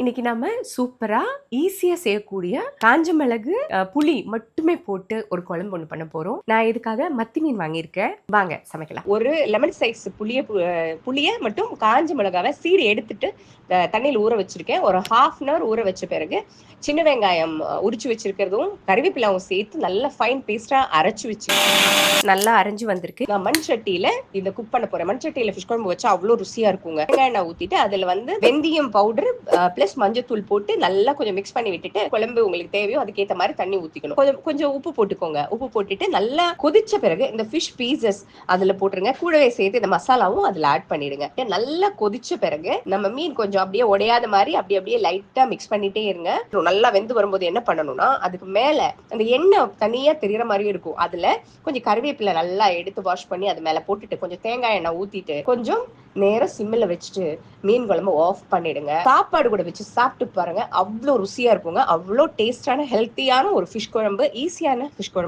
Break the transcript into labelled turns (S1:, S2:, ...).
S1: இன்னைக்கு நம்ம சூப்பரா ஈஸியா செய்யக்கூடிய காஞ்ச மிளகு புளி மட்டுமே போட்டு ஒரு குழம்பு ஒன்று பண்ண போறோம். நான் இதுக்காக மத்தி மீன் வாங்கியிருக்கேன். வாங்க சமைக்கலாம்.
S2: ஒரு லெமன் சைஸ் புளிய புளிய மட்டும் காஞ்ச மிளகாவை சீடு எடுத்துட்டு தண்ணியில் ஊற வச்சிருக்கேன். ஒரு ஹாஃப் அன் ஹவர் ஊற வச்ச பிறகு சின்ன வெங்காயம் உரிச்சு வச்சிருக்கிறதும் கறிவேப்பிலாவும் சேர்த்து நல்லா ஃபைன் பேஸ்டா அரைச்சு வச்சு
S1: நல்லா அரைஞ்சு வந்திருக்கு.
S2: நான் மண் சட்டியில இதை குக் பண்ண போறேன். மண் சட்டியில ஃபிஷ் குழம்பு வச்சா அவ்வளோ ருசியா இருக்குங்க. வெங்காயம் எண்ணெய் ஊத்திட்டு அதுல வந்து வெந்தயம் பவுடர் பிளஸ் மஞ்சத்தூள் போட்டு நல்லா கொஞ்சம் மிக்ஸ் பண்ணி விட்டுட்டு குழம்பு உங்களுக்கு தேவையோ அதுக்கேத்த மாதிரி தண்ணி ஊத்திக்கணும். கொஞ்சம் கொஞ்சம் உப்பு போட்டுக்கோங்க. உப்பு போட்டுட்டு நல்லா கொதிச்ச பிறகு இந்த ஃபிஷ் பீசஸ் அதுல போட்டுருங்க. கூடவே சேர்த்து இந்த மசாலாவும் அதுல ஆட் பண்ணிடுங்க. நல்லா கொதிச்ச பிறகு நம்ம மீன் கொஞ்சம் அப்படியே உடையாத மாதிரி அப்படி அப்படியே லைட்டா மிக்ஸ் பண்ணிட்டே இருங்க. நல்லா வெந்து வரும்போது என்ன பண்ணணும்னா அதுக்கு மேல அந்த எண்ணெய் தனியா தெரியற மாதிரியும் இருக்கும். அதுல கொஞ்சம் கருவேப்பிலை நல்லா எடுத்து வாஷ் பண்ணி அது மேல போட்டுட்டு கொஞ்சம் தேங்காய் எண்ணெய் ஊத்திட்டு கொஞ்சம் நேரம் சிம்மில் வச்சுட்டு மீன் குழம்பு ஆஃப் பண்ணிடுங்க. சாப்பாடு கூட வச்சு சாப்பிட்டு பாருங்க. அவ்வளோ ருசியா இருக்குங்க. அவ்வளோ டேஸ்டான ஹெல்த்தியான ஒரு ஃபிஷ் குழம்பு ஈஸியான ஃபிஷ் குழம்பு